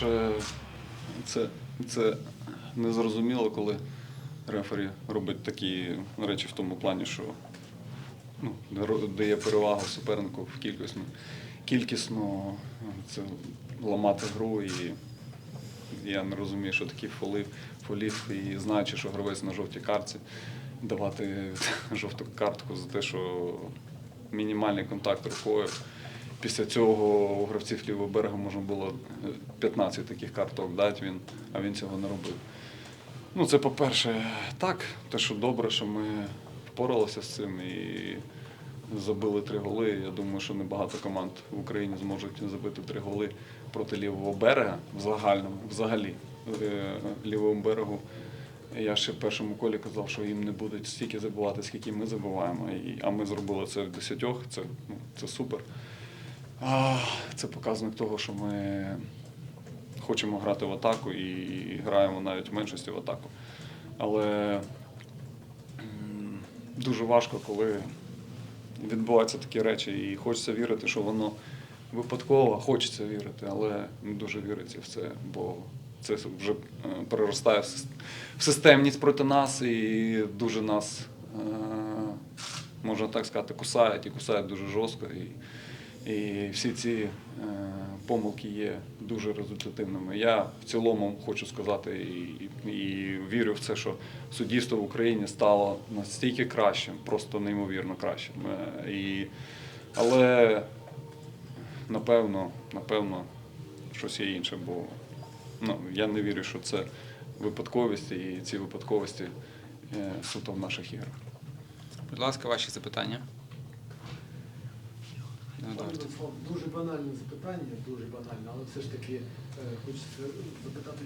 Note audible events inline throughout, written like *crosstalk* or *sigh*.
по-перше, це, це незрозуміло, коли рефері робить такі речі в тому плані, що ну, дає перевагу супернику в кількісно. Кількісно це ламати гру і я не розумію, що такі фоли, фолів, і знаючи, що гравець на жовтій картці, давати *laughs* жовту картку за те, що мінімальний контакт рукою. Після цього у гравців лівого берега можна було е, 15 таких карток дати, він, а він цього не робив. Ну, це по-перше, так, те, що добре, що ми впоралися з цим і забили три голи. Я думаю, що небагато команд в Україні зможуть забити три голи проти лівого берега в загальному, взагалі е, лівому берегу. Я ще в першому колі казав, що їм не будуть стільки забувати, скільки ми забуваємо. А ми зробили це в десятьох, це, ну, це супер. Це показник того, що ми хочемо грати в атаку і граємо навіть в меншості в атаку. Але дуже важко, коли відбуваються такі речі, і хочеться вірити, що воно випадково, хочеться вірити, але не дуже віриться в це, бо це вже е, переростає в системність проти нас і дуже нас, е, можна так сказати, кусають і кусають дуже жорстко. І, і всі ці е, помилки є дуже результативними. Я в цілому хочу сказати і, і вірю в це, що суддівство в Україні стало настільки кращим, просто неймовірно кращим. Е, І, але напевно, напевно, щось є інше, бо ну, я не вірю, що це випадковість, і ці випадковості е, суто в наших іграх. Будь ласка, ваші запитання. Владислав, дуже банальне запитання, дуже банальне, але все ж таки е, хочеться запитати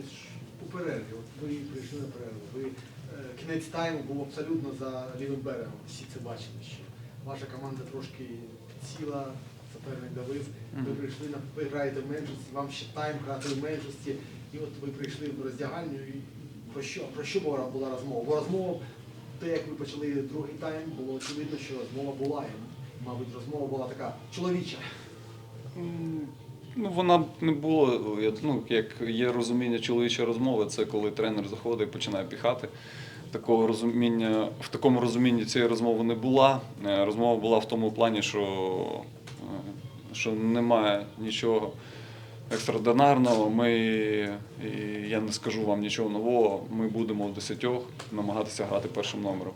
у перерві. От ви прийшли на перерву. Ви е, кінець тайму був абсолютно за лівим берегом. Всі це бачили ще. Ваша команда трошки сіла, суперник давив. Ви прийшли на ви граєте в меншості, вам ще тайм грати в меншості. І от ви прийшли в роздягальню. І про що про що була була розмова? Бо розмова, те, як ви почали другий тайм, було очевидно, що розмова була. Мабуть, розмова була така чоловіча. Ну, вона не було. я- Ну, як є розуміння чоловічої розмови, це коли тренер заходить і починає піхати. Такого розуміння, в такому розумінні цієї розмови не була. Е, Розмова була в тому плані, що, е, що немає нічого екстраординарного. Ми, і я не скажу вам нічого нового, ми будемо в десятьох намагатися грати першим номером.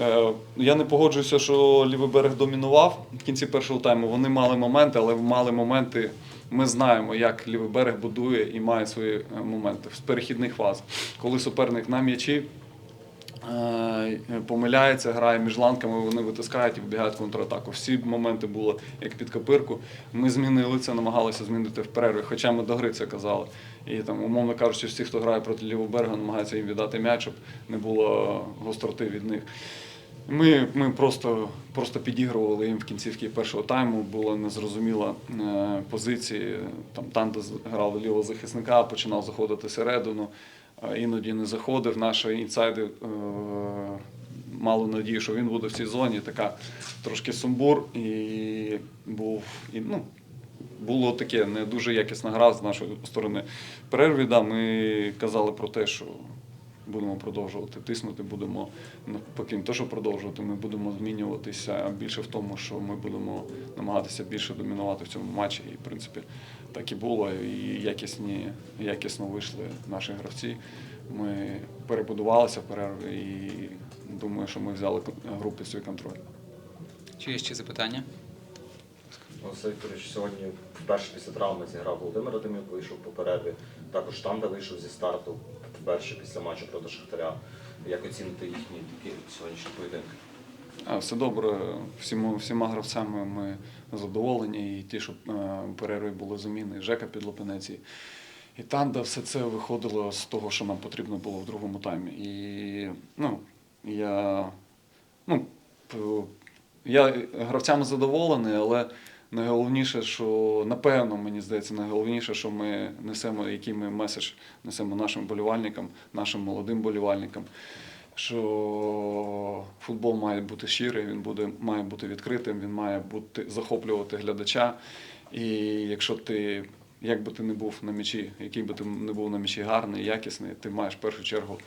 Е, Я не погоджуюся, що лівий берег домінував в кінці першого тайму. Вони мали моменти, але мали моменти. Ми знаємо, як лівий берег будує і має свої е, моменти з перехідних фаз. Коли суперник на м'ячі помиляється, грає між ланками, вони витискають і вибігають в контратаку. Всі моменти були як під копирку. Ми змінили це, намагалися змінити в перерві, хоча ми до гри це казали. І там, умовно кажучи, всі, хто грає проти лівого берега, намагаються їм віддати м'яч, щоб не було гостроти від них. Ми, ми просто, просто підігрували їм в кінцівці першого тайму, була незрозуміла е, позиції. Там Танта з- грав лівого захисника, починав заходити всередину, а іноді не заходив. Наші інсайди е, мали надію, що він буде в цій зоні. Така трошки сумбур і був і, ну, було таке не дуже якісна гра з нашої сторони. Перерві да, ми казали про те, що будемо продовжувати тиснути, будемо навпаки, не те, що продовжувати, ми будемо змінюватися більше в тому, що ми будемо намагатися більше домінувати в цьому матчі. І, в принципі, так і було. І якісні, якісно вийшли наші гравці. Ми перебудувалися в перерві і думаю, що ми взяли гру під свій контроль. Чи є ще запитання? Олексій Вікторович сьогодні вперше після травми зіграв Володимир Радимюк, вийшов по перерві. Також Танда вийшов зі старту вперше після матчу проти Шахтаря. Як оціните їхні такі сьогоднішні поєдинки? Все добре, всіма, всіма гравцями ми задоволені. І ті, що е, в були заміни, і Жека Підлопинець, і- і Танда, все це виходило з того, що нам потрібно було в другому таймі. І ну, я, ну, я гравцями задоволений, але найголовніше, що напевно, мені здається, найголовніше, що ми несемо, який ми меседж несемо нашим болівальникам, нашим молодим болівальникам що футбол має бути щирий, він буде, має бути відкритим, він має бути захоплювати глядача. І якщо ти як би ти не був на м'ячі, який би ти не був на м'ячі гарний, якісний, ти маєш в першу чергу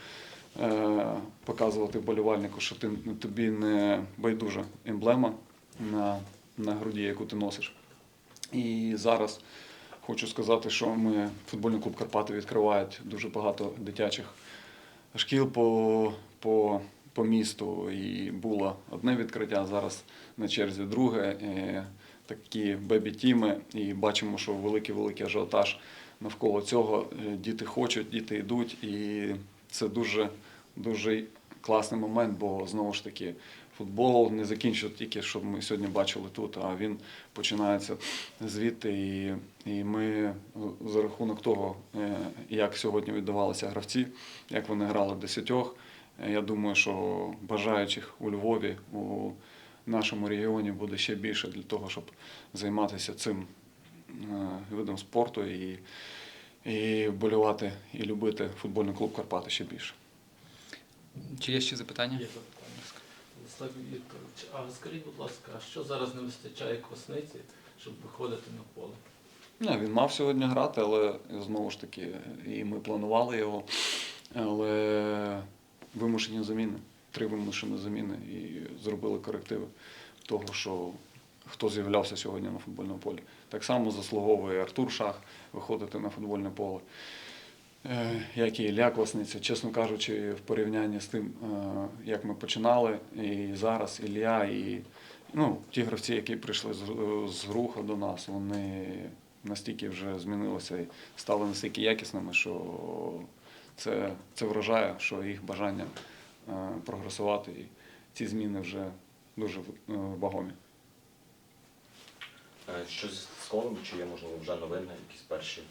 е, показувати вболівальнику, що ти, тобі не байдужа емблема на, на груді, яку ти носиш. І зараз хочу сказати, що ми футбольний клуб Карпати відкривають дуже багато дитячих шкіл по, по, по місту. І було одне відкриття, зараз на черзі друге. І такі бебі-тіми. І бачимо, що великий-великий ажіотаж навколо цього. Е, Діти хочуть, діти йдуть. І це дуже, дуже класний момент, бо знову ж таки. Футбол не закінчується тільки, що ми сьогодні бачили тут, а він починається звідти. І, і ми за рахунок того, е, як сьогодні віддавалися гравці, як вони грали в десятьох, е, я думаю, що бажаючих у Львові, у нашому регіоні буде ще більше для того, щоб займатися цим е, видом спорту і, і вболівати і любити футбольний клуб Карпати ще більше. Чи є ще запитання? Владислав Вікторович, а скажіть, будь ласка, що зараз не вистачає косниці, щоб виходити на поле? Не, він мав сьогодні грати, але знову ж таки, і ми планували його. Але вимушені заміни, три вимушені заміни і зробили корективи того, що хто з'являвся сьогодні на футбольному полі. Так само заслуговує Артур Шах виходити на футбольне поле. Е, Як і Ілля Квасниця, чесно кажучи, в порівнянні з тим, е, як ми починали, і зараз Ілля, і ну, ті гравці, які прийшли з, руха до нас, вони настільки вже змінилися і стали настільки якісними, що це, це вражає, що їх бажання е, прогресувати. І ці зміни вже дуже вагомі. Щось з колом, чи є, можливо, вже новини, якісь перші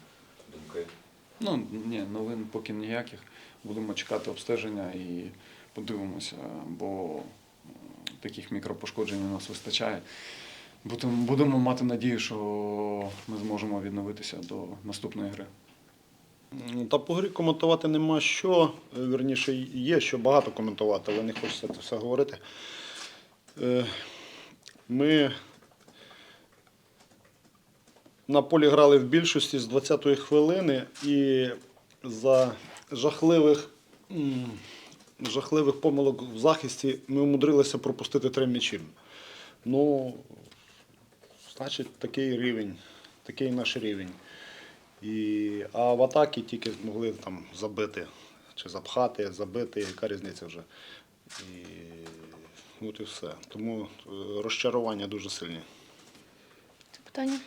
думки? Ну, ні, новин поки ніяких. Будемо чекати обстеження і подивимося, бо е, таких мікропошкоджень у нас вистачає. Будемо, будемо мати надію, що ми зможемо відновитися до наступної гри. Та по грі коментувати нема що. Е, Вірніше, є що багато коментувати, але не хочеться це все говорити. Е, Ми на полі грали в більшості з 20-ї хвилини і за жахливих, жахливих помилок в захисті ми умудрилися пропустити три м'ячі. Ну, значить, такий рівень, такий наш рівень. І, а в атакі тільки змогли там забити чи запхати, забити, яка різниця вже. І от і все. Тому е, розчарування дуже сильні. Це Питання?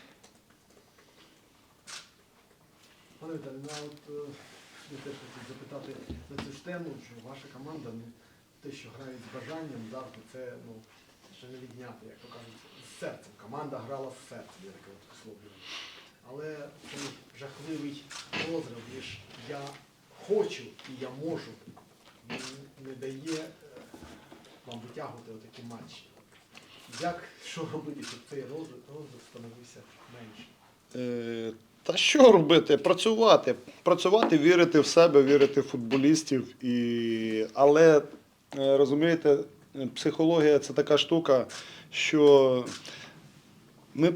Пане Віталій, ну, от е, я теж хотів запитати на цю ж тему, що ваша команда, ну, те, що грає з бажанням, завжди це ну, ще не відняти, як то кажуть, з серцем. Команда грала з серцем, я таке от висловлюю. Але цей жахливий розрив між я хочу і я можу не дає е, вам витягувати отакі матчі. Як що робити, щоб цей розрив, становився меншим? Та що робити? Працювати. Працювати, вірити в себе, вірити в футболістів. І... Але е, розумієте, психологія це така штука, що ми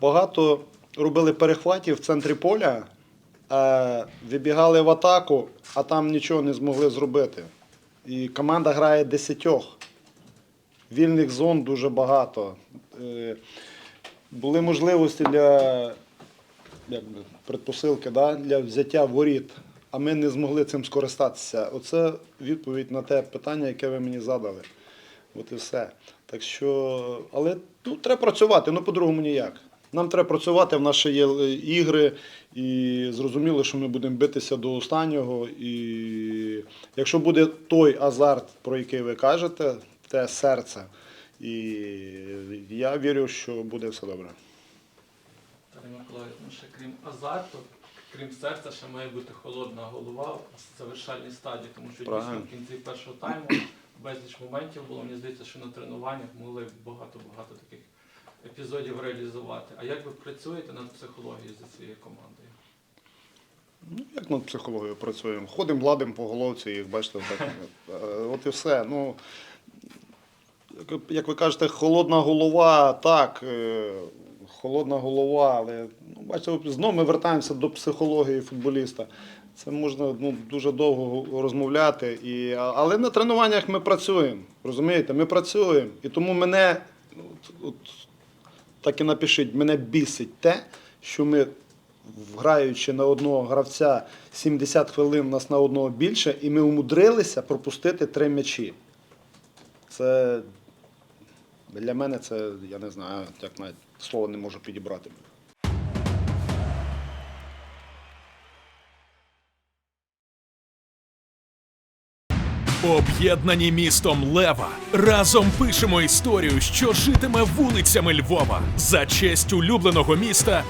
багато робили перехватів в центрі поля, вибігали в атаку, а там нічого не змогли зробити. І команда грає десятьох. Вільних зон дуже багато. Е, Були можливості для предпосилки да, для взяття воріт, а ми не змогли цим скористатися. Оце відповідь на те питання, яке ви мені задали. От і все. Так що, але тут треба працювати, ну по-другому ніяк. Нам треба працювати, в ще є е, ігри, і зрозуміло, що ми будемо битися до останнього. І якщо буде той азарт, про який ви кажете, те серце, і я вірю, що буде все добре. Миколаївич, ну ще крім азарту, крім серця, ще має бути холодна голова в завершальній стадії, тому що дійсно Правильно. в кінці першого тайму безліч моментів було. Мені здається, що на тренуваннях могли багато-багато таких епізодів реалізувати. А як ви працюєте над психологією за цією командою? Ну, як над психологією працюємо? Ходимо, гладимо по головці, як бачите, так. Е, От і все. Ну, як- як ви кажете, холодна голова, так, е, холодна голова, але ну, бачите, знову ми вертаємося до психології футболіста. Це можна ну, дуже довго розмовляти. І, але на тренуваннях ми працюємо. Розумієте, ми працюємо. І тому мене, от, от, так і напишіть, мене бісить те, що ми, граючи на одного гравця 70 хвилин, у нас на одного більше, і ми умудрилися пропустити три м'ячі. Це для мене це, я не знаю, як навіть слово не можу підібрати. Об'єднані містом Лева разом пишемо історію, що житиме вулицями Львова за честь улюбленого міста.